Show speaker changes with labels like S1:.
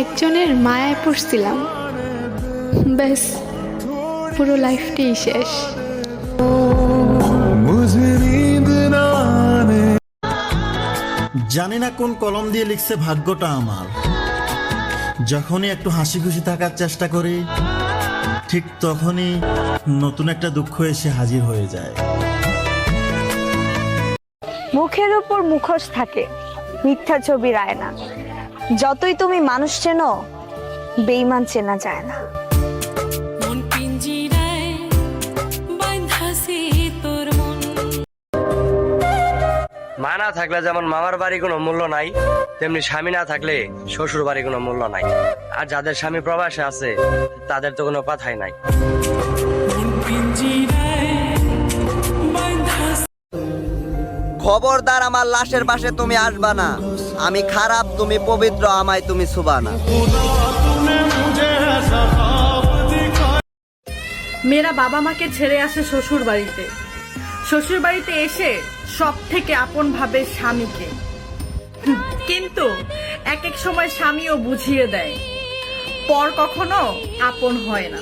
S1: একজনের মায়ায় পড়ছিলাম। ব্যাস পুরো লাইফটাই শেষ।
S2: জানি না কোন কলম দিয়ে লিখছে ভাগ্যটা আমার। যখনই একটু হাসি খুশি থাকার চেষ্টা করি ঠিক তখনই নতুন একটা দুঃখ এসে হাজির হয়ে যায়।
S3: মুখের উপর মুখোশ থাকে মিথ্যা ছবির আয়না যতই তুমি মানুষ চেনো বেইমান চেনা যায় না।
S4: মন মন।
S5: মা না থাকলে যেমন মামার বাড়ি কোনো মূল্য নাই তেমনি স্বামী না থাকলে শ্বশুর বাড়ি কোনো মূল্য নাই। আর যাদের স্বামী প্রবাসে আছে তাদের তো কোনো কথাই নাই।
S6: খবরদার আমার লাশের পাশে তুমি আসবা না। আমি খারাপ, তুমি পবিত্র, আমায় তুমি ছুবা না।
S7: মেয়েরা বাবা মাকে ছেড়ে আসে শ্বশুর বাড়িতে শ্বশুর বাড়িতে এসে সব থেকে আপন ভাবে স্বামীকে। কিন্তু এক এক সময় স্বামীও বুঝিয়ে দেয়, পর কখনো আপন হয় না।